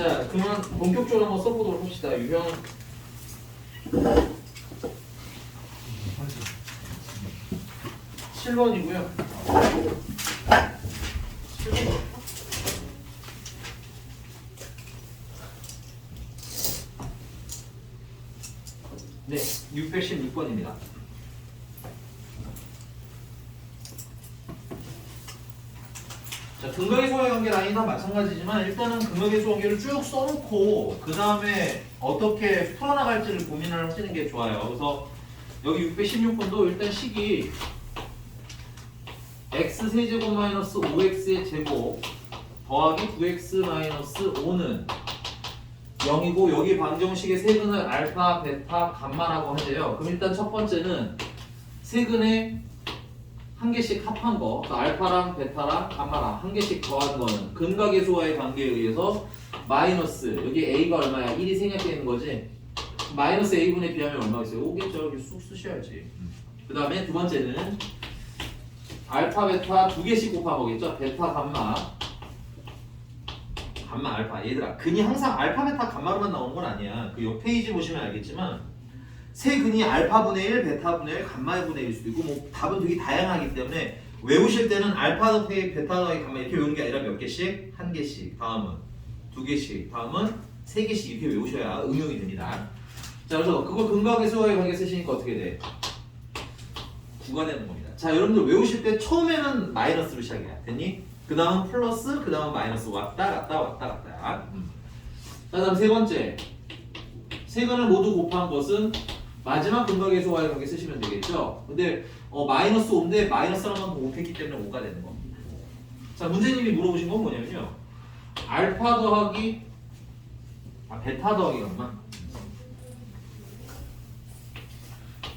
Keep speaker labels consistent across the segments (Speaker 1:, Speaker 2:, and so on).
Speaker 1: 자, 그러면 본격적으로 한번 써보도록 합시다. 유형. 칠번이고요 7번. 네, 616번입니다. 자, 근거의 소화의 관계 라인 다 마찬가지지만 일단은 소화 관계를 쭉 써놓고 그 다음에 어떻게 풀어나갈지를 고민을 하시는 게 좋아요. 그래서 여기 616번도 일단 식이 x 세제곱 마이너스 5x의 제곱 더하기 9x 마이너스 5는 0이고 여기 방정식의 세근을 알파, 베타, 감마라고 하세요. 그럼 일단 첫 번째는 세근의 한 개씩 합한 거, 그 알파랑 베타랑 감마랑 한 개씩 더한 거는 근각계수와의 관계에 의해서 마이너스 여기 a가 얼마야? 1이 생략되는 거지. 마이너스 a분에 비하면 얼마가 있어요? 5겠죠. 여기 쑥 쓰셔야지. 그 다음에 두 번째는 알파, 베타 두 개씩 곱한 거겠죠. 베타, 감마. 감마, 알파. 얘들아, 근이 항상 알파, 베타, 감마로만 나오는 건 아니야. 그 옆 페이지 보시면 알겠지만 세 근이 알파분의 1, 베타분의 1, 감마분의 1일 수도 있고 뭐 답은 되게 다양하기 때문에 외우실 때는 알파 더하기 베타 더하기 감마 이렇게 외우는 게 아니라 몇 개씩? 한 개씩 다음은 두 개씩 다음은 세 개씩 이렇게 외우셔야 응용이 됩니다 자 그래서 그걸 근각의 수와의 관계 쓰시니까 어떻게 돼? 9가 되는 겁니다 자 여러분들 외우실 때 처음에는 마이너스로 시작이야 됐니? 그 다음은 플러스 그 다음은 마이너스 왔다 갔다 왔다 갔다 음. 자 다음 세 번째 세 근을 모두 곱한 것은 마지막 근각의 소와의 관계 쓰시면 되겠죠. 근데 어, 마이너스 5인데 마이너스랑 한번 곱했기 때문에 5가 되는 겁니다. 자 문제님이 물어보신 건 뭐냐면요. 알파 더하기 아 베타 더하기 감마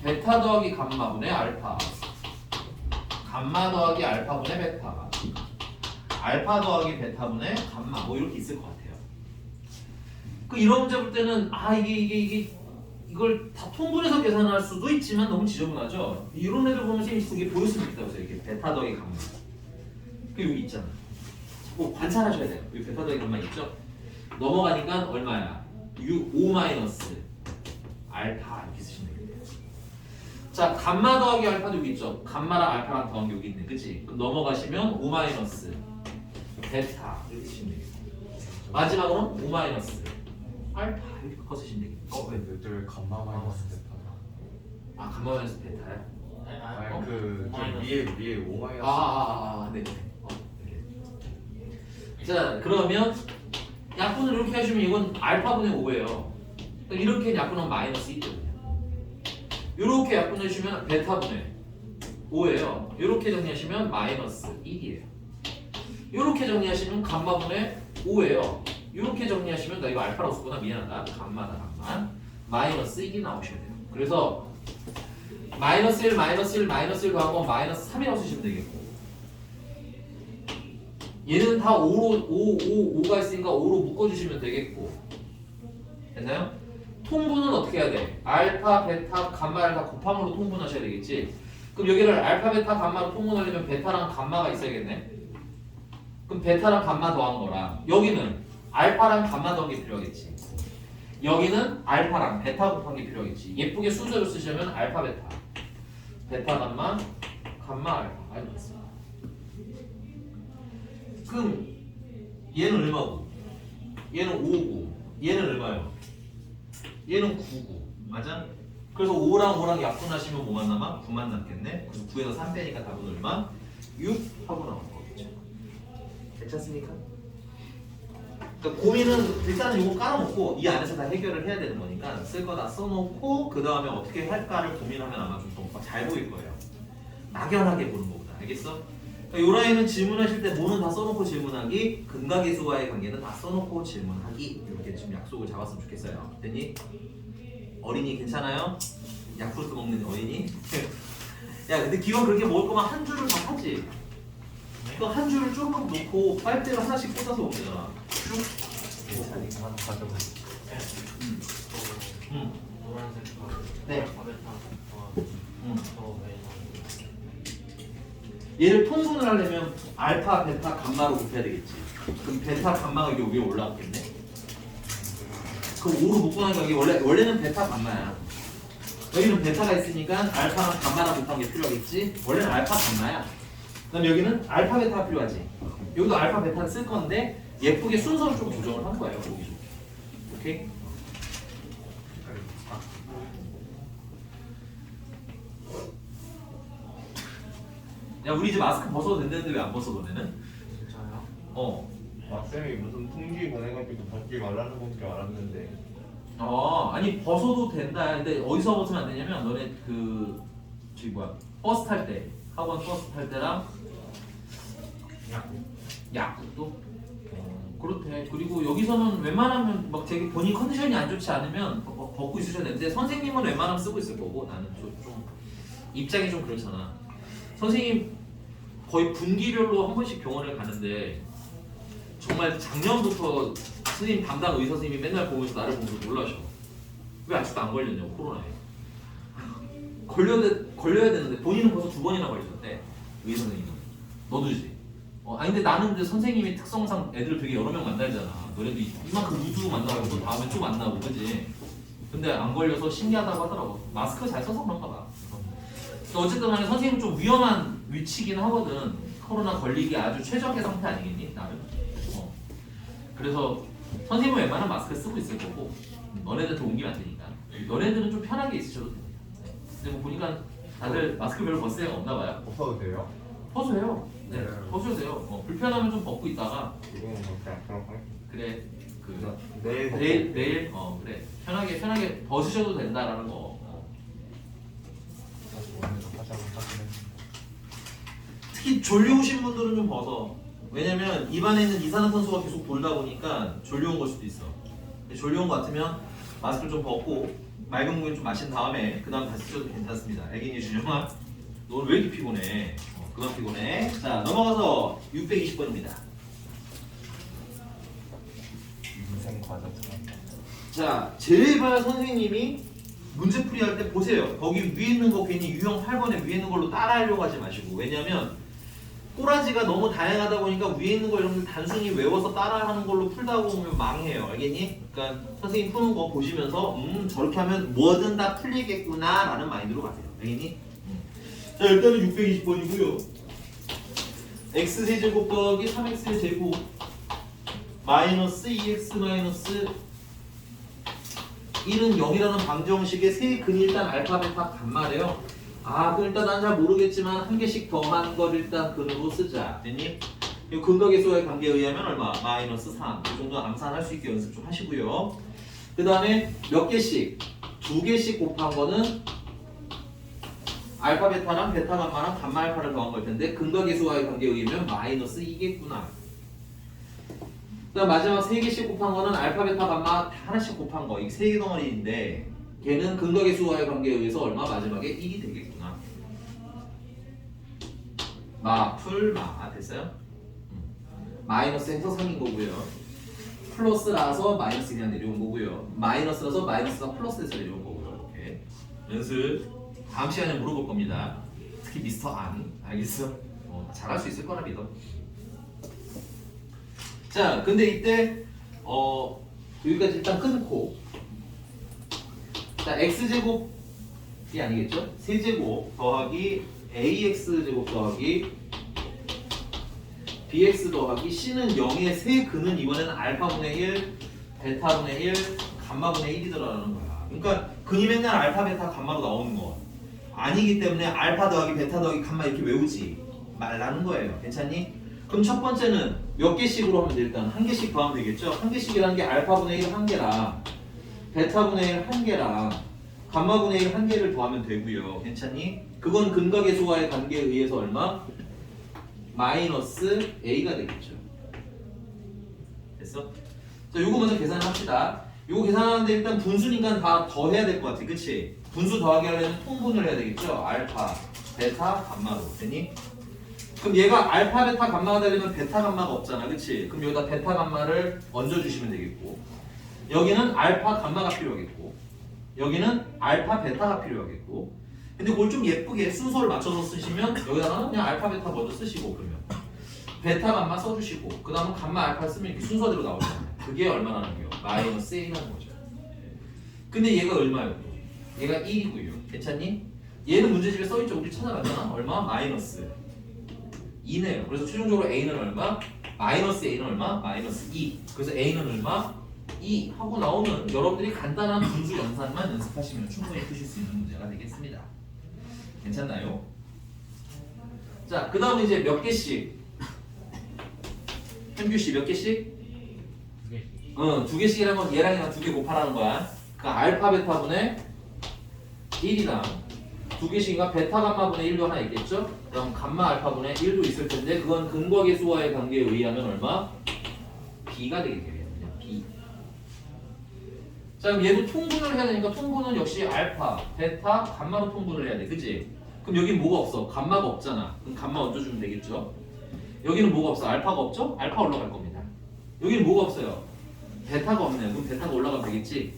Speaker 1: 베타 더하기 감마분의 알파 감마 더하기 알파분의 베타 알파 더하기 베타분의 감마 뭐 이렇게 있을 것 같아요. 그 이런 문제 볼 때는 아 이게 이게 이게 이걸 다 통분해서 계산할 수도 있지만 너무 지저분하죠. 이런 애들 보면 선생님이 그게 보였으면 좋겠다고 해서 이렇게 베타 더하기 감마. 그 여기 있잖아. 자꾸 관찰하셔야 돼요. 여기 베타 더하기 감마 있죠? 넘어가니까 얼마야? 6, 5 마이너스 알파 이렇게 쓰시면 되겠네요. 자, 감마 더하기 알파도 여기 있죠. 감마랑 알파랑 더한 게 여기 있네. 그치? 그럼 넘어가시면 5 마이너스 베타 이렇게 쓰시면 되겠고 마지막으로 5 마이너스 알파 이렇게 바꿔 쓰시면 되겠고
Speaker 2: 어, 왜늘 감마 마이너스 베타?
Speaker 1: 아 감마 마이너스 베타야?
Speaker 2: 아니
Speaker 1: 어?
Speaker 2: 그
Speaker 1: 마이너스.
Speaker 2: 위에 위에 5 마이너스.
Speaker 1: 아, 아, 아, 네. 어, 이렇게. 자, 그러면 약분을 이렇게 하시면 이건 알파분의 5예요. 이렇게 약분하면 마이너스 2거든요. 이렇게 약분해 주시면 베타분의 5예요. 이렇게 정리하시면 마이너스 1이에요. 이렇게 정리하시면 감마분의 5예요. 이렇게 정리하시면 나 이거 알파라고 썼구나 미안하다. 감마다 감마. 마이너스 1이 나오셔야 돼요. 그래서 마이너스 1, 마이너스 1, 마이너스 1 더한 건 마이너스 3이라고 쓰시면 되겠고 얘는 다 5로 5, 5, 5가 있으니까 5로 묶어주시면 되겠고 됐나요? 통분은 어떻게 해야 돼? 알파, 베타, 감마를 다 곱함으로 통분하셔야 되겠지 그럼 여기를 알파, 베타, 감마로 통분하려면 베타랑 감마가 있어야겠네 그럼 베타랑 감마 더한 거랑 여기는 알파랑 감마 게 필요하겠지 여기는 알파랑 베타 게 필요하겠지 예쁘게 순서로 쓰시려면 알파, 베타 베타, 감마, 감마, 알파 맞습니다 그럼 얘는 얼마고? 얘는 5고 얘는 얼마요? 얘는 9고 맞아? 그래서 5랑 5랑 약분하시면 뭐만 남아? 9만 남겠네 그래서 9에서 3 빼니까 답은 얼마? 6 하고 나온 거겠죠 괜찮습니까? 그러니까 고민은 일단은 이거 깔아놓고 이 안에서 다 해결을 해야 되는 거니까 쓸 거다 써놓고 그 다음에 어떻게 할까를 고민하면 아마 좀잘 보일 거예요 막연하게 보는 것보다 알겠어? 그러니까 요 라인은 질문하실 때 뭐는 다 써놓고 질문하기, 근각계수와의 관계는 다 써놓고 질문하기 이렇게 지금 약속을 잡았으면 좋겠어요. 됐니? 어린이 괜찮아요? 야쿠르트 먹는 어린이? 야 근데 기왕 그렇게 먹을 거면 한 줄을 다 하지. 그한 줄을 쭉 놓고 빨대로 하나씩 꽂아서 먹되잖아 네. 얘를 통분을 하려면 알파, 베타, 감마로 곱해야 되겠지. 그럼 베타, 감마가 여기 위에 올라왔겠네. 그럼 5로 묶어놓은 게 원래 원래는 베타 감마야. 여기는 베타가 있으니까 알파랑 감마랑 곱한 게 필요하겠지. 원래는 알파 감마야. 그럼 여기는 알파 베타가 필요하지. 여기도 알파 베타를 쓸 건데 예쁘게 순서를 좀 조정을 한 거예요. 여기. 오케이. 야 우리 이제 마스크 벗어도 된다는데 왜 안 벗어 너네는?
Speaker 3: 진짜요?
Speaker 1: 어.
Speaker 2: 박쌤이 무슨 통지 보내가지고 벗지 말라는 건줄 알았는데
Speaker 1: 어 아니 벗어도 된다. 근데 어디서 벗으면 안 되냐면 너네 그 저기 뭐야 버스 탈 때 학원 버스 탈 때랑 어, 그렇대. 그리고 여기서는 웬만하면 막 되게 본인 컨디션이 안 좋지 않으면 벗- 벗- 벗고 있으셔야 되는데 선생님은 웬만하면 쓰고 있을 거고 나는 좀, 좀 입장이 좀 그렇잖아. 선생님 거의 분기별로 한 번씩 병원을 가는데 정말 작년부터 선생님 담당 의사 선생님이 맨날 보면서 나를 보면서 놀라셔. 왜 아직도 안 걸렸냐고 코로나에. 걸려야, 돼- 걸려야 되는데 본인은 벌써 두 번이나 걸리셨대 의사 선생님은. 너도지. 어, 아니 근데 나는 근데 선생님이 특성상 애들 되게 여러 명 만나잖아. 너네도 이- 이만큼 우주 만나고 또 다음에 또 만나고 그지. 근데 안 걸려서 신기하다고 하더라고. 마스크 잘 써서 그런가 봐. 그래서 어쨌든 간에 선생님 좀 위험한 위치긴 하거든. 코로나 걸리기 아주 최적의 상태 아니겠니? 나는. 어. 그래서 선생님은 웬만한 마스크 쓰고 있을 거고 너네들한테 옮기면 안 되니까. 너네들은 좀 편하게 있으셔도 됩니다. 근데 뭐 보니까 다들 마스크 별로 벗을 생각 없나 봐요.
Speaker 2: 벗어도 돼요?
Speaker 1: 벗어요. 네,
Speaker 2: 네.
Speaker 1: 벗어도 돼요. 어, 불편하면 좀 벗고 있다가
Speaker 2: 뭐
Speaker 1: 그래 그
Speaker 2: 내일
Speaker 1: 내일 내일 어 그래 편하게 편하게 벗으셔도 된다라는 거. 어. 특히 졸려오신 분들은 좀 벗어. 왜냐면 입안에 있는 이산화탄소가 계속 돌다 보니까 졸려온 걸 수도 있어. 근데 졸려온 것 같으면 마스크를 좀 벗고 맑은 공기 좀 마신 다음에 그 다음 다시 쓰셔도 괜찮습니다. 애기니 준영아, 너 오늘 왜 이렇게 피곤해? 어, 그만 피곤해. 자 넘어가서 620번입니다.
Speaker 2: 인생 과정처럼
Speaker 1: 자, 제발 선생님이 문제풀이 할 때 보세요. 거기 위에 있는 거 괜히 유형 8번에 위에 있는 걸로 따라하려고 하지 마시고. 왜냐면 꼬라지가 너무 다양하다 보니까 위에 있는 거 여러분들 단순히 외워서 따라하는 걸로 풀다 보면 망해요. 알겠니? 그러니까 선생님 푸는 거 보시면서 음 저렇게 하면 뭐든 다 풀리겠구나 라는 마인드로 가세요. 알겠니? 음. 자 일단은 620번이고요. x세제곱 더하기 3x제곱 마이너스 2x 마이너스 1은 0이라는 방정식의 세 근이 일단 알파, 베타, 감마래요. 아, 그럼 일단 난 잘 모르겠지만 한 개씩 더한 걸 일단 근으로 쓰자. 됐니? 이 근각계수와의 관계에 의하면 얼마? 마이너스 3. 이 정도 암산할 수 있게 연습 좀 하시고요. 그 다음에 몇 개씩? 두 개씩 곱한 거는 알파, 베타랑 베타, 감마랑 감마, 알파를 더한 걸 텐데 근각계수와의 관계에 의하면 마이너스 2겠구나. 그다음 마지막 세 개씩 곱한 거는 알파, 베타, 감마 다 하나씩 곱한 거. 이게 세개 덩어리인데 걔는 근각의 수와의 관계에 의해서 얼마 마지막에 1이 되겠구나. 마, 풀, 마 됐어요? 음. 마이너스 해서 3인 거고요. 플러스라서 마이너스 그냥 내려온 거고요. 마이너스라서 마이너스가 플러스해서 내려온 거고요. 이렇게 연습 다음 시간에 물어볼 겁니다. 특히 미스터 안 알겠어? 어, 잘할 수 있을 거라 믿어. 자, 근데 이때 어 여기까지 일단 끊고 자 x 제곱이 아니겠죠? 세제곱 더하기 ax 제곱 더하기 bx 더하기 c는 0의 세 근은 이번에는 알파분의 1, 베타분의 1, 감마분의 1이더라는 거야. 그러니까 근이 맨날 알파, 베타, 감마로 나오는 거 아니기 때문에 알파 더하기 베타 더하기 감마 이렇게 외우지 말라는 거예요. 괜찮니? 그럼 첫 번째는 몇 개씩으로 하면 돼 일단 한 개씩 더하면 되겠죠? 한 개씩이라는 게 알파분의 1 한 개랑 베타분의 1 한 개랑 감마분의 1 한 개를 더하면 되고요. 괜찮니? 그건 근각의 수와의 관계에 의해서 얼마? 마이너스 a가 되겠죠. 됐어? 자, 요거 먼저 계산합시다. 요거 계산하는데 일단 분수니까 다 더해야 될 것 같아. 그치? 분수 더하기 하려면 통분을 해야 되겠죠? 알파, 베타, 감마로. 됐니? 그럼 얘가 알파, 베타, 감마가 되려면 베타, 감마가 없잖아. 그치? 그럼 여기다 베타, 감마를 얹어주시면 되겠고 여기는 알파, 감마가 필요하겠고 여기는 알파, 베타가 필요하겠고 근데 그걸 좀 예쁘게 순서를 맞춰서 쓰시면 여기다가 그냥 알파, 베타 먼저 쓰시고 그러면 베타, 감마 써주시고 그 다음은 감마, 알파 쓰면 이렇게 순서대로 나오잖아요. 그게 얼마나는 거요? 마이너스 A라는 거죠. 근데 얘가 얼마예요? 얘가 1이고요. 괜찮니? 얘는 문제집에 써있죠. 우리 찾아봤잖아. 얼마? 마이너스 2네요. 그래서 최종적으로 A는 얼마? 마이너스 A는 얼마? 마이너스 2. 그래서 A는 얼마? 2 하고 나오는 여러분들이 간단한 분수 연산만 연습하시면 충분히 푸실 수 있는 문제가 되겠습니다. 괜찮나요? 자, 그 다음에 이제 몇 개씩? 현규 씨 몇 개씩? 어, 두 개씩이라면 얘랑 얘랑 두 개 곱하라는 거야. 그 알파 베타분의 1이랑 두 개씩인가 베타 감마분의 1도 하나 있겠죠? 그럼 감마 알파분의 1도 있을 텐데 그건 근과 계 수와의 관계에 의하면 얼마? b가 되겠네요. b. 자 그럼 얘도 통분을 해야 되니까 통분은 역시 알파, 베타, 감마로 통분을 해야 돼. 그지? 그럼 여긴 뭐가 없어? 감마가 없잖아. 그럼 감마 얹어주면 되겠죠? 여기는 뭐가 없어? 알파가 없죠? 알파 올라갈 겁니다. 여기는 뭐가 없어요? 베타가 없네요. 그럼 베타가 올라가면 되겠지?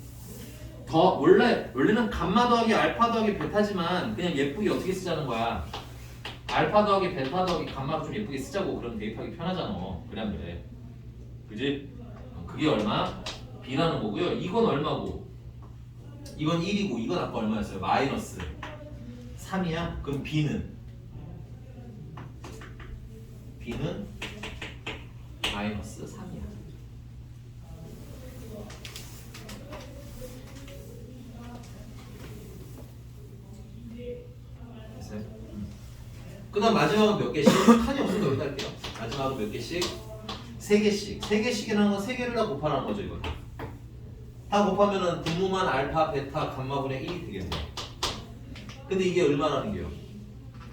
Speaker 1: 더 원래 원래는 감마 더하기 알파 더하기 베타지만 그냥 예쁘게 어떻게 쓰자는 거야. 알파 더하기 베타 더하기 감마를 좀 예쁘게 쓰자고 그럼 대입하기 편하잖아. 그냥 그래. 그지? 어, 그게 얼마? b라는 거고요. 이건 얼마고? 이건 1이고 이건 아까 얼마였어요? 마이너스 3이야? 그럼 b는 b는 마이너스 3이야. 됐어요? 그 다음 마지막은 몇 개씩? 칸이 없으니까 여기다 할게요 마지막은 몇 개씩? 세 개씩 세 개씩이라는 건 세 개를 다 곱하라는 거죠 이거 다 곱하면은 분모만 알파, 베타, 감마분의 1이 되겠네 근데 이게 얼마라는 게요?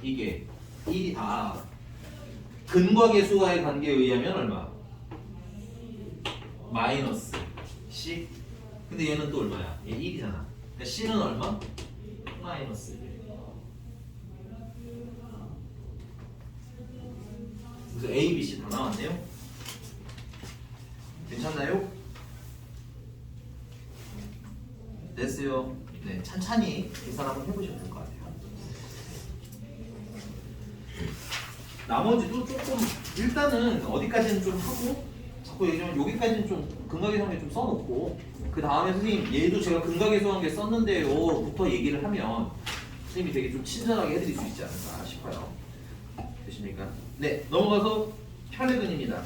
Speaker 1: 이게 1이 아 근과 계수와의 관계에 의하면 얼마? 마이너스 C 근데 얘는 또 얼마야? 얘 1이잖아 그러니까 C는 얼마? 마이너스 1 그래서 A, B, C 다 나왔네요. 괜찮나요? 됐어요. 네, 찬찬히 계산 한번 해보시면 될 것 같아요. 나머지도 조금 일단은 어디까지는 좀 하고 자꾸 얘기하면 여기까지는 좀 근각계수한 게 좀 써놓고 그 다음에 선생님 얘도 제가 근각계수한 게 썼는데요부터 얘기를 하면 선생님이 되게 좀 친절하게 해드릴 수 있지 않을까 싶어요. 되십니까? 네, 넘어가서 혈액근입니다.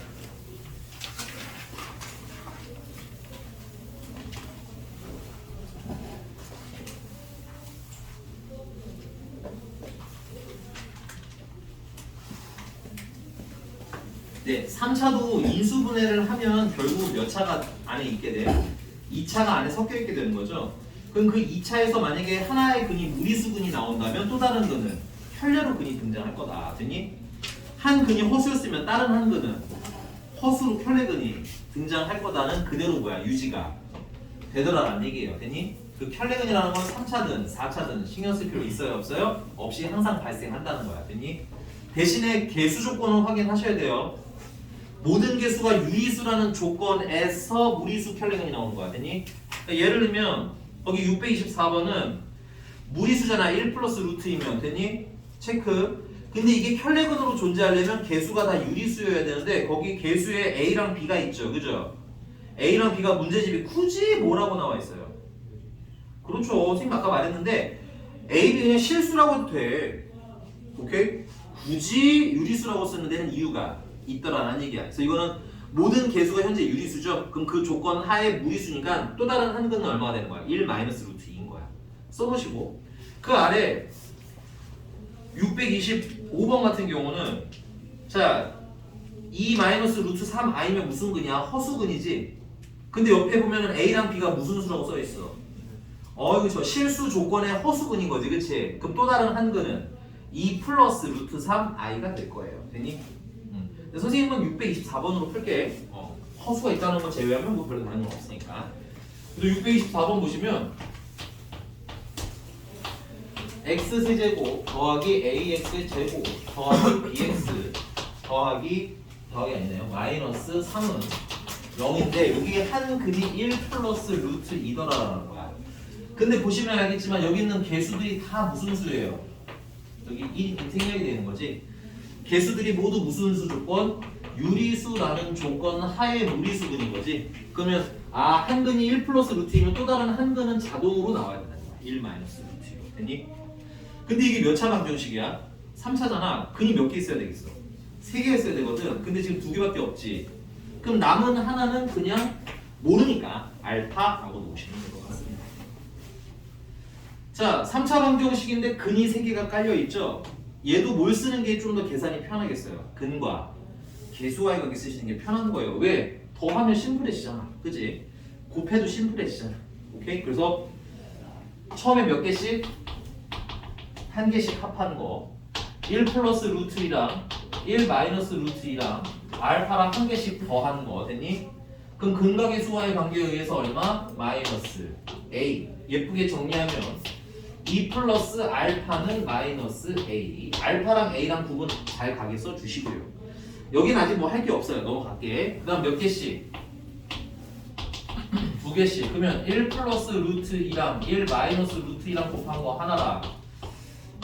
Speaker 1: 네, 3차도 인수분해를 하면 결국 몇 차가 안에 있게 돼요? 2차가 안에 섞여 있게 되는 거죠. 그럼 그 2차에서 만약에 하나의 근이 무리수근이 나온다면 또 다른 근은 혈례로 근이 등장할 거다. 됐니? 한 근이 허수였으면 다른 한 근은 허수로 혈례근이 등장할 거다는 그대로 뭐야 유지가 되더라라는 얘기예요. 됐니? 그 혈례근이라는 건 3차든 4차든 신경 쓸 필요 있어요 없어요? 없이 항상 발생한다는 거야. 됐니? 대신에 개수 조건을 확인하셔야 돼요. 모든 개수가 유리수라는 조건에서 무리수 혈례근이 나오는 거야. 됐니? 그러니까 예를 들면 거기 624번은 무리수잖아. 1 플러스 루트이면 됐니? 체크. 근데 이게 혈례근으로 존재하려면 개수가 다 유리수여야 되는데 거기 개수에 A랑 B가 있죠. 그죠? A랑 B가 문제집이 굳이 뭐라고 나와 있어요? 그렇죠. 선생님 아까 말했는데 A, B 그냥 실수라고 해도 돼. 오케이? 굳이 유리수라고 쓰는 데는 이유가 있더라는 얘기야. 그래서 이거는 모든 개수가 현재 유리수죠. 그럼 그 조건 하에 무리수니까 또 다른 한 근은 얼마가 되는 거야? 1 마이너스 루트 2인 거야. 써보시고 그 아래 625번 같은 경우는 자, 2 마이너스 루트 3 i면 무슨 근이야? 허수근이지. 근데 옆에 보면은 a랑 b가 무슨 수라고 써 있어. 어, 저 실수 조건의 허수근인 거지, 그치? 그럼 또 다른 한 근은 2 플러스 루트 3 i가 될 거예요. 되니? 음. 선생님은 624번으로 풀게. 어, 허수가 있다는 건 제외하면 뭐 별로 다른 건 없으니까. 근데 624번 보시면 x 세제곱 더하기 ax 제곱 더하기 bx 더하기 더하기 아니네요 마이너스 3은 0인데 여기 한 근이 1 플러스 루트 2더라라는 거야 근데 보시면 알겠지만 여기 있는 개수들이 다 무슨 수예요? 여기 1이 생략이 되는 거지 개수들이 모두 무슨 수 조건? 유리수라는 조건 하에 무리수근인 거지. 그러면 아 한 근이 1 플러스 루트이면 또 다른 한 근은 자동으로 나와야 된다. 1 마이너스 루트로 됐니? 근데 이게 몇 차 방정식이야? 3차잖아. 근이 몇 개 있어야 되겠어? 3개 있어야 되거든. 근데 지금 두 개밖에 없지. 그럼 남은 하나는 그냥 모르니까 알파라고 놓으시면 될 것 같습니다. 자, 3차 방정식인데 근이 3개가 깔려 있죠. 얘도 뭘 쓰는 게 좀 더 계산이 편하겠어요. 근과 개수와의 관계 쓰시는 게 편한 거예요. 왜? 더하면 심플해지잖아. 그지? 곱해도 심플해지잖아. 오케이? 그래서 처음에 몇 개씩? 한 개씩 합하는 거. 1 플러스 루트 2랑 1 마이너스 루트 2랑 알파랑 한 개씩 더하는 거 됐니? 그럼 근과 개수와의 관계에 의해서 얼마? 마이너스 a 예쁘게 정리하면 2 플러스 알파는 마이너스 a 알파랑 a랑 구분 잘 가게 써주시고요 여긴 아직 뭐 할 게 없어요 넘어갈게 그 다음 몇 개씩? 두 개씩 그러면 1 플러스 루트 2랑 1 마이너스 루트 2랑 곱한 거 하나랑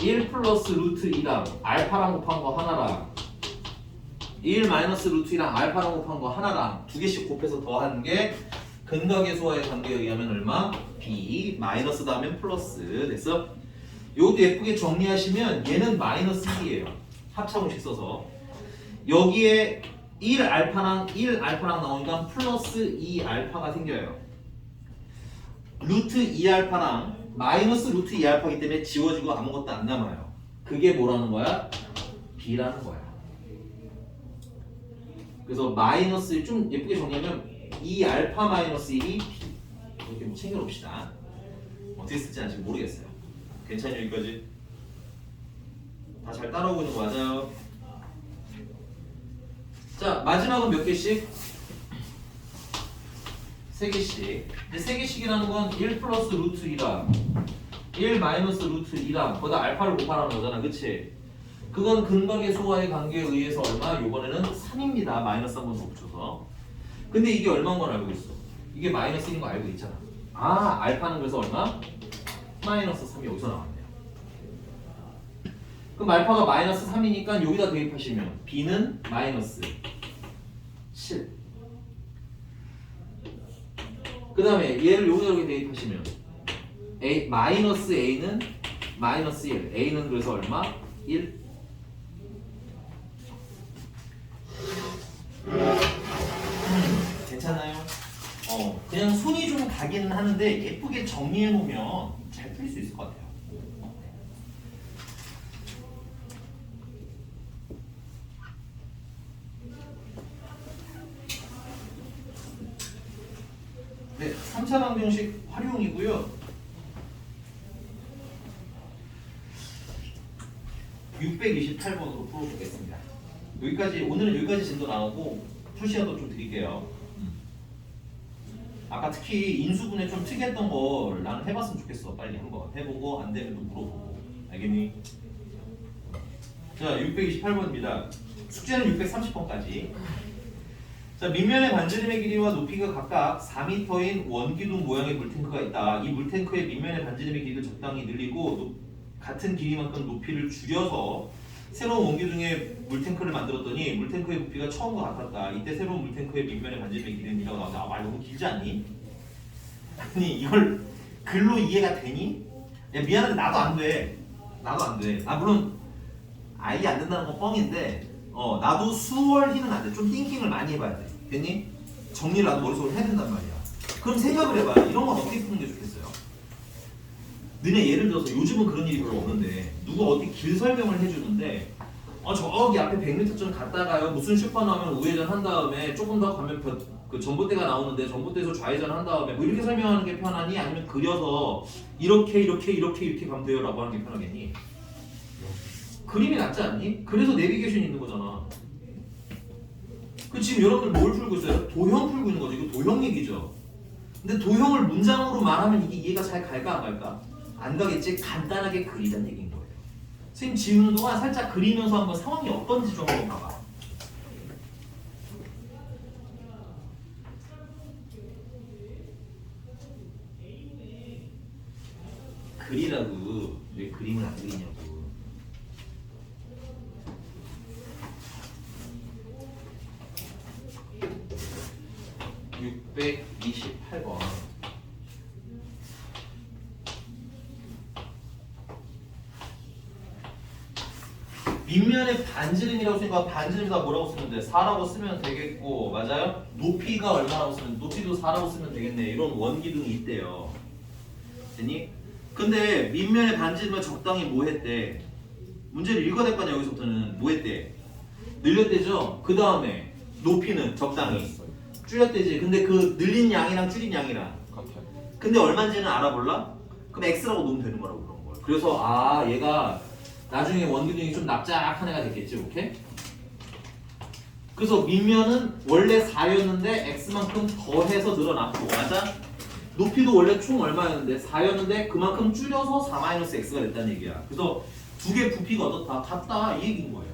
Speaker 1: 1 플러스 루트 2랑 알파랑 곱한 거 하나랑 1 마이너스 루트 2랑 알파랑 곱한 거 하나랑 두 개씩 곱해서 더하는 게 근과 계수와의 관계에 의하면 얼마? b 마이너스 다음엔 플러스 됐어? 요것도 예쁘게 정리하시면 얘는 마이너스 2예요 합차공식 써서 여기에 1 알파랑 1 알파랑 나오니까 플러스 2 알파가 생겨요 루트 2 알파랑 마이너스 루트 2 알파이기 때문에 지워지고 아무것도 안 남아요 그게 뭐라는 거야? b라는 거야 그래서 마이너스 좀 예쁘게 정리하면 2 알파 마이너스 1이 b 이렇게 뭐 챙겨놓읍시다 어떻게 쓸지 아직 모르겠어요 괜찮아요 여기까지? 다 잘 따라오고 있는 거 맞아요? 자 마지막은 몇 개씩? 세 개씩 근데 세 개씩이라는 건 1 플러스 루트 2랑 1 마이너스 루트 2랑 거기다 알파를 곱하라는 거잖아 그치? 그건 근과 계수와의 관계에 의해서 얼마? 요번에는 3입니다. 마이너스 한 번 더 붙여서. 근데 이게 얼마인 건 알고 있어. 이게 마이너스 1인 거 알고 있잖아. 아, 알파는 그래서 얼마? 마이너스 3이 여기서 나왔네요. 그럼 알파가 마이너스 3이니까 여기다 대입하시면 b는 마이너스 7. 그 다음에 얘를 여기다 이렇게 대입하시면 a 마이너스 a는 마이너스 1. a는 그래서 얼마? 1. 괜찮아요? 어, 그냥 손이 좀 가기는 하는데 예쁘게 정리해 놓으면 잘 풀릴 수 있을 것 같아요. 네, 3차 방정식 활용이고요. 628번으로 풀어보겠습니다. 여기까지 오늘은 여기까지 진도 나오고 풀 시간도 좀 드릴게요. 음. 아까 특히 인수분해 좀 특이했던 걸 나는 해봤으면 좋겠어. 빨리 한번 해보고 안 되면 또 물어보고. 알겠니? 자, 628번입니다. 숙제는 630번까지. 자, 밑면의 반지름의 길이와 높이가 각각 4m인 원기둥 모양의 물탱크가 있다. 이 물탱크의 밑면의 반지름의 길이를 적당히 늘리고 높- 같은 길이만큼 높이를 줄여서 새로운 원기둥의 물탱크를 만들었더니 물탱크의 부피가 처음과 같았다. 이때 새로운 물탱크의 밑면의 반지름의 길이는 이라고 나오는데 아, 말 너무 길지 않니? 아니 이걸 글로 이해가 되니? 야, 미안한데 나도 안 돼. 나도 안 돼. 아 물론 아예 안 된다는 건 뻥인데 어 나도 수월히는 안 돼. 좀 띵킹을 많이 해봐야 돼. 됐니? 정리를 나도 머릿속으로 해야 된단 말이야. 그럼 생각을 해봐. 이런 건 어떻게 푸는 게 좋겠어요? 너네 예를 들어서 요즘은 그런 일이 별로 없는데 누가 어디 길 설명을 해주는데 어 저기 앞에 100m쯤 갔다가요 무슨 슈퍼 나오면 우회전 한 다음에 조금 더 가면 벼- 그 전봇대가 나오는데 전봇대에서 좌회전 한 다음에 뭐 이렇게 설명하는 게 편하니 아니면 그려서 이렇게 이렇게 이렇게 이렇게 가면 돼요라고 하는 게 편하겠니? 그림이 낫지 않니? 그래서 내비게이션이 있는 거잖아. 그 지금 여러분들 뭘 풀고 있어요? 도형 풀고 있는 거죠. 이거 도형 얘기죠. 근데 도형을 문장으로 말하면 이게 이해가 잘 갈까 안 갈까? 안 가겠지. 간단하게 그리자는 얘기인 거예요. 선생님 지우는 동안 살짝 그리면서 한번 상황이 어떤지 좀 한번 봐봐. 그리라고 왜 그림을 안 그리냐고. 628번. 밑면의 반지름이라고 쓰니까 반지름이다 뭐라고 쓰면 돼? 4라고 쓰면 되겠고 맞아요? 높이가 얼마라고 쓰면 높이도 4라고 쓰면 되겠네 이런 원기둥이 있대요 됐니? 근데 밑면의 반지름은 적당히 뭐 했대? 문제를 읽어야 될거 아니야 여기서부터는 뭐 했대? 늘렸대죠? 그 다음에 높이는 적당히 줄였대지 근데 그 늘린 양이랑 줄인 양이랑. 근데 얼마인지는 알아볼라? 그럼 x라고 놓으면 되는 거라고 그런 거야. 그래서 아 얘가 나중에 원기둥이 좀 납작한 애가 됐겠지, 오케이? 그래서 밑면은 원래 4였는데 x만큼 더해서 늘어났고 맞아? 높이도 원래 총 얼마였는데 4였는데 그만큼 줄여서 4-x가 됐다는 얘기야. 그래서 두 개 부피가 어떻다? 같다 이 얘기인 거예요.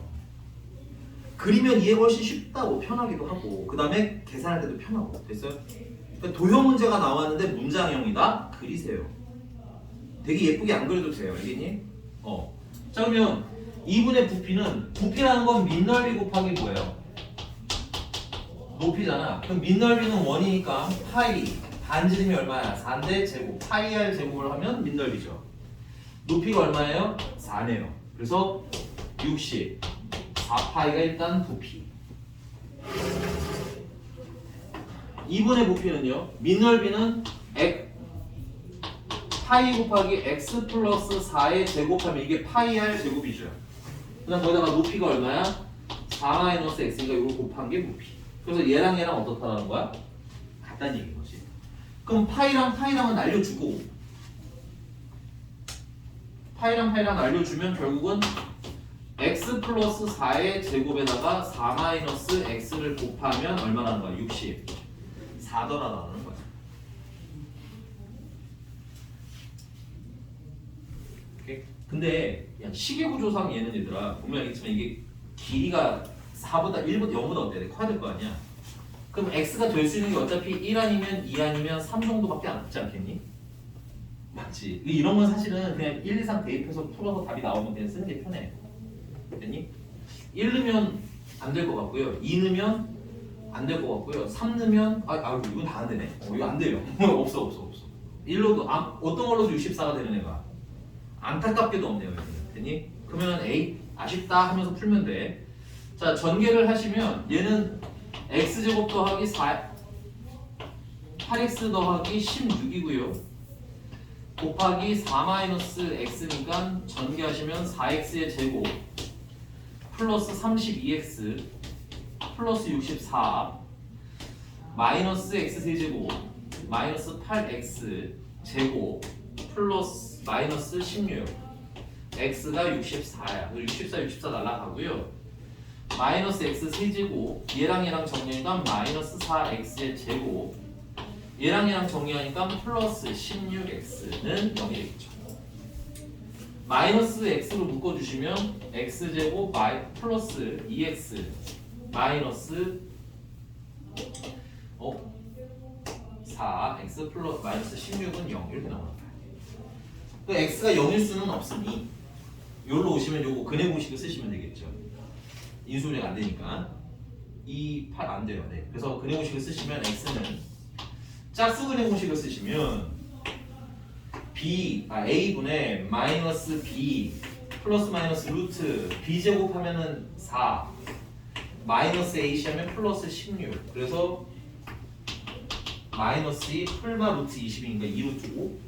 Speaker 1: 그리면 이해 훨씬 쉽다고 편하기도 하고 그 다음에 계산할 때도 편하고 됐어요? 그러니까 도형 문제가 나왔는데 문장형이다? 그리세요. 되게 예쁘게 안 그려도 돼요. 알겠니? 어. 자 그러면 2분의 부피는 부피라는 건 밑넓이 곱하기 뭐예요? 높이잖아. 그럼 밑넓이는 원이니까 파이 반지름이 얼마야? 4인데 제곱 파이 r 제곱을 하면 밑넓이죠. 높이가 얼마예요? 4네요. 그래서 60 4파이가 일단 부피 2분의 부피는요 밑넓이는 x 파이 곱하기 x 플러스 4의 제곱하면 이게 파이 r 제곱이죠 그 다음 거기다가 높이가 얼마야? 4 마이너스 x니까 이걸 곱한 게 부피 그래서 얘랑 얘랑 어떻다라는 거야? 같다는 얘기인 거지 그럼 파이랑 파이랑은 날려주고 파이랑 파이랑 날려주면 결국은 x 플러스 4의 제곱에다가 4 마이너스 x를 곱하면 얼마라는 거야? 60 4더라라는 거야 오케이? 근데 야, 시계구조상 얘는 얘들아 보면 알겠지만 이게 길이가 4보다 1보다 0보다 어때? 커야 될 거 아니야 그럼 x가 될 수 있는 게 어차피 1 아니면 2 아니면 3 정도밖에 안 남지 않겠니? 맞지 이런 건 사실은 그냥 1, 2, 3 대입해서 풀어서 답이 나오면 그냥 쓰는 게 편해 됐니? 1 넣으면 안 될 것 같고요. 2 넣으면 안 될 것 같고요. 3 넣으면 아, 아 이건 다 안 되네. 어, 이거 안 돼요. 없어 없어 없어. 1로도 아, 어떤 걸로도 64가 되는 애가 안타깝게도 없네요. 됐니? 그러면 A 아쉽다 하면서 풀면 돼. 자 전개를 하시면 얘는 x 제곱 더하기 4 8x 더하기 16이고요. 곱하기 4 마이너스 x니까 전개하시면 4x의 제곱 플러스 32x 플러스 64 마이너스 x 세제곱 마이너스 8x 제곱 플러스 마이너스 16 x가 64야. 64 64 날라가고요. 마이너스 x 세제곱 얘랑 얘랑 정리하니까 마이너스 4x의 제곱 얘랑 얘랑 정리하니까 플러스 16x는 0이 되겠죠 마이너스 x로 묶어주시면 x제곱 마이 플러스 2x 마이너스 어? 4 x 플러스 마이너스 16은 0 이렇게 거야 그 x가 0일 수는 없으니 여기로 오시면 요거 근해 공식을 쓰시면 되겠죠 인수분해가 안 되니까 이8안 돼요 네. 그래서 근해 공식을 쓰시면 x는 짝수 근해 공식을 쓰시면 b 아 a분의 마이너스 b 플러스 마이너스 루트 b 제곱하면은 4 마이너스 a 시하면 플러스 16 그래서 마이너스 2 풀마 루트 20이니까 2 루트 5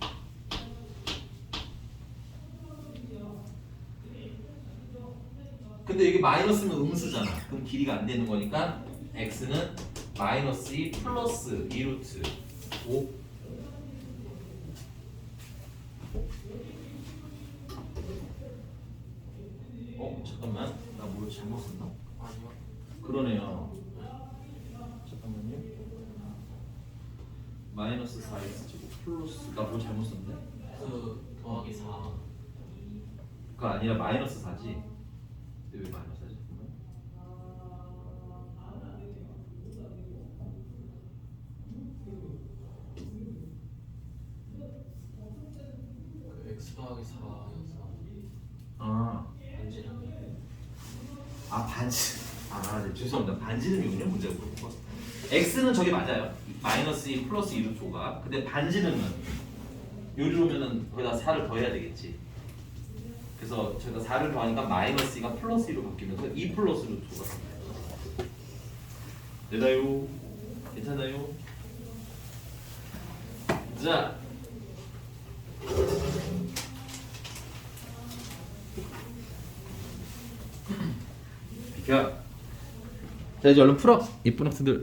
Speaker 1: 근데 이게 마이너스는 음수잖아. 그럼 길이가 안 되는 거니까 x는 마이너스 2 플러스 2 루트 5 어 잠깐만 잘못 썼나?
Speaker 3: 아니요.
Speaker 1: 그러네요. 잠깐만요. 마이너스 4x 제곱 플러스 나뭘 잘못 썼네?
Speaker 3: 그 더하기 4.
Speaker 1: 그거 아니라 마이너스 4지. 근데 왜 마이너스 4지? 잠깐만.
Speaker 3: 그 x 더하기 4여서
Speaker 1: 아,
Speaker 3: 반지름.
Speaker 1: 아 반지. 아, 네, 죄송합니다. 반지름이군요. 문제가 그런 거. x는 저게 맞아요. 마이너스 2 플러스 2루트 5가. 근데 반지름은 요리로 오면은 거기다 4를 더해야 되겠지. 그래서 저희가 4를 더하니까 마이너스 2가 플러스 2로 바뀌면서 2 플러스 5가 됩니다. 되나요? 괜찮아요? 자 자 이제 얼른 풀어. 이쁜 학생들